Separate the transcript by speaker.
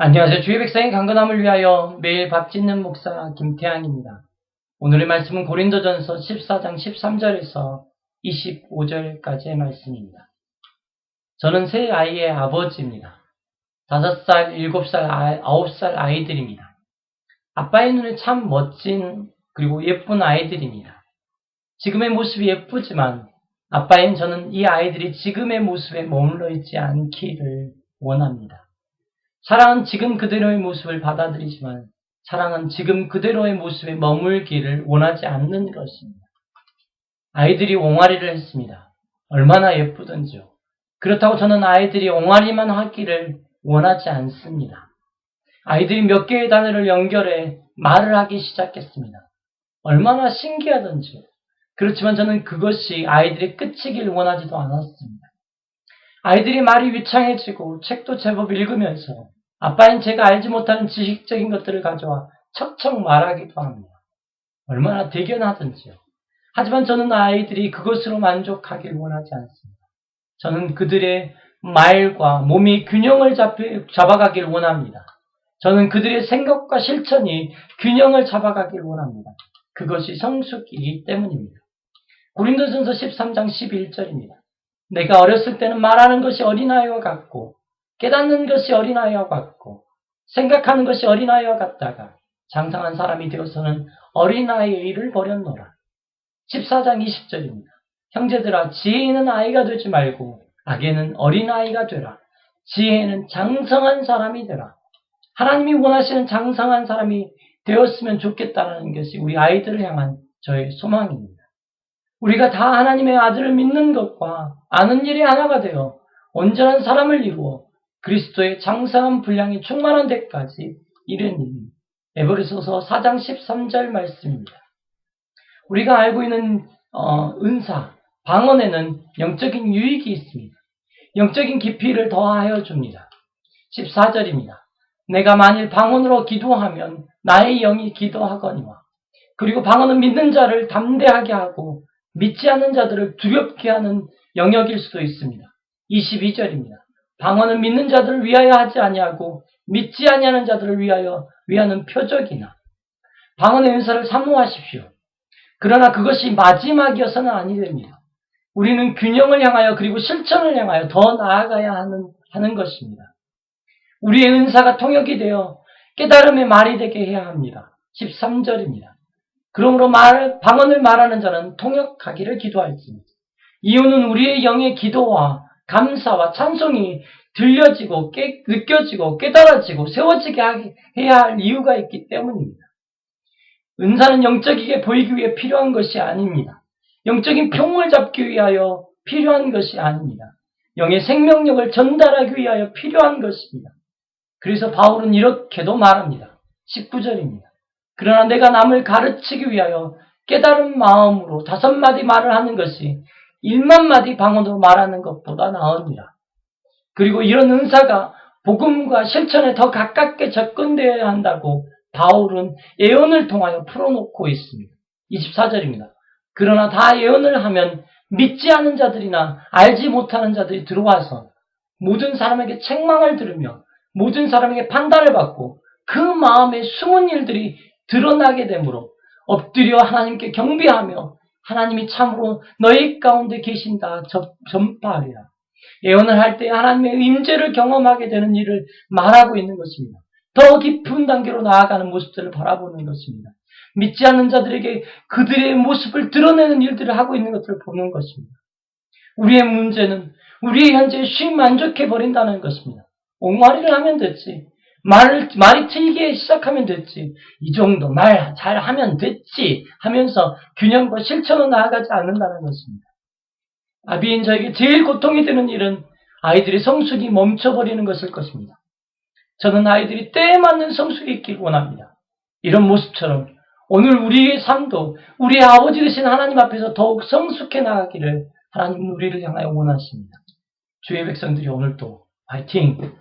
Speaker 1: 안녕하세요. 주의 백성의 강건함을 위하여 매일 밥 짓는 목사 김태환입니다. 오늘의 말씀은 고린도전서 14장 13절에서 25절까지의 말씀입니다. 저는 세 아이의 아버지입니다. 5살, 7살, 9살 아이들입니다. 아빠의 눈에 참 멋진 그리고 예쁜 아이들입니다. 지금의 모습이 예쁘지만 아빠인 저는 이 아이들이 지금의 모습에 머물러 있지 않기를 원합니다. 사랑은 지금 그대로의 모습을 받아들이지만 사랑은 지금 그대로의 모습에 머물기를 원하지 않는 것입니다. 아이들이 옹알이를 했습니다. 얼마나 예쁘던지요. 그렇다고 저는 아이들이 옹알이만 하기를 원하지 않습니다. 아이들이 몇 개의 단어를 연결해 말을 하기 시작했습니다. 얼마나 신기하던지요. 그렇지만 저는 그것이 아이들의 끝이길 원하지도 않았습니다. 아이들이 말이 위창해지고 책도 제법 읽으면서 아빠인 제가 알지 못하는 지식적인 것들을 가져와 척척 말하기도 합니다. 얼마나 대견하던지요. 하지만 저는 아이들이 그것으로 만족하길 원하지 않습니다. 저는 그들의 말과 몸이 균형을 잡아가길 원합니다. 저는 그들의 생각과 실천이 균형을 잡아가길 원합니다. 그것이 성숙이기 때문입니다. 고린도전서 13장 11절입니다. 내가 어렸을 때는 말하는 것이 어린아이와 같고 깨닫는 것이 어린아이와 같고 생각하는 것이 어린아이와 같다가 장성한 사람이 되어서는 어린아이의 일을 버렸노라. 14장 20절입니다. 형제들아 지혜는 아이가 되지 말고 악에는 어린아이가 되라. 지혜는 장성한 사람이 되라. 하나님이 원하시는 장성한 사람이 되었으면 좋겠다는 것이 우리 아이들을 향한 저의 소망입니다. 우리가 다 하나님의 아들을 믿는 것과 아는 일이 하나가 되어 온전한 사람을 이루어 그리스도의 장성한 분량이 충만한 데까지 이르니 에베소서 4장 13절 말씀입니다. 우리가 알고 있는 어, 은사, 방언에는 영적인 유익이 있습니다. 영적인 깊이를 더하여 줍니다. 14절입니다. 내가 만일 방언으로 기도하면 나의 영이 기도하거니와 그리고 방언은 믿는 자를 담대하게 하고 믿지 않는 자들을 두렵게 하는 영역일 수도 있습니다. 22절입니다. 방언은 믿는 자들을 위하여 하지 아니하고 믿지 아니하는 자들을 위하여 위하는 표적이나 방언의 은사를 사모하십시오. 그러나 그것이 마지막이어서는 아니 됩니다. 우리는 균형을 향하여 그리고 실천을 향하여 더 나아가야 하는, 하는 것입니다. 우리의 은사가 통역이 되어 깨달음의 말이 되게 해야 합니다. 13절입니다. 그러므로 말, 방언을 말하는 자는 통역하기를 기도할지니 이유는 우리의 영의 기도와 감사와 찬송이 들려지고 깨, 느껴지고 깨달아지고 세워지게 하게 해야 할 이유가 있기 때문입니다. 은사는 영적이게 보이기 위해 필요한 것이 아닙니다. 영적인 평을 잡기 위하여 필요한 것이 아닙니다. 영의 생명력을 전달하기 위하여 필요한 것입니다. 그래서 바울은 이렇게도 말합니다. 19절입니다. 그러나 내가 남을 가르치기 위하여 깨달은 마음으로 다섯 마디 말을 하는 것이 일만 마디 방언으로 말하는 것보다 나으니라. 그리고 이런 은사가 복음과 실천에 더 가깝게 접근되어야 한다고 바울은 예언을 통하여 풀어놓고 있습니다. 24절입니다. 그러나 다 예언을 하면 믿지 않은 자들이나 알지 못하는 자들이 들어와서 모든 사람에게 책망을 들으며 모든 사람에게 판단을 받고 그 마음의 숨은 일들이 드러나게 되므로 엎드려 하나님께 경배하며 하나님이 참으로 너희 가운데 계신다 전파하리라. 예언을 할 때 하나님의 임재를 경험하게 되는 일을 말하고 있는 것입니다. 더 깊은 단계로 나아가는 모습들을 바라보는 것입니다. 믿지 않는 자들에게 그들의 모습을 드러내는 일들을 하고 있는 것들을 보는 것입니다. 우리의 문제는 우리의 현재에 쉬 만족해 버린다는 것입니다. 옹알이를 하면 됐지. 말, 말이 틀리게 시작하면 됐지. 이 정도 말 잘하면 됐지. 하면서 균형과 실천으로 나아가지 않는다는 것입니다. 아비인 저에게 제일 고통이 되는 일은 아이들의 성숙이 멈춰버리는 것일 것입니다. 저는 아이들이 때에 맞는 성숙이 있길 원합니다. 이런 모습처럼 오늘 우리의 삶도 우리의 아버지 되신 하나님 앞에서 더욱 성숙해 나가기를 하나님 우리를 향하여 원하십니다. 주의 백성들이 오늘도 파이팅!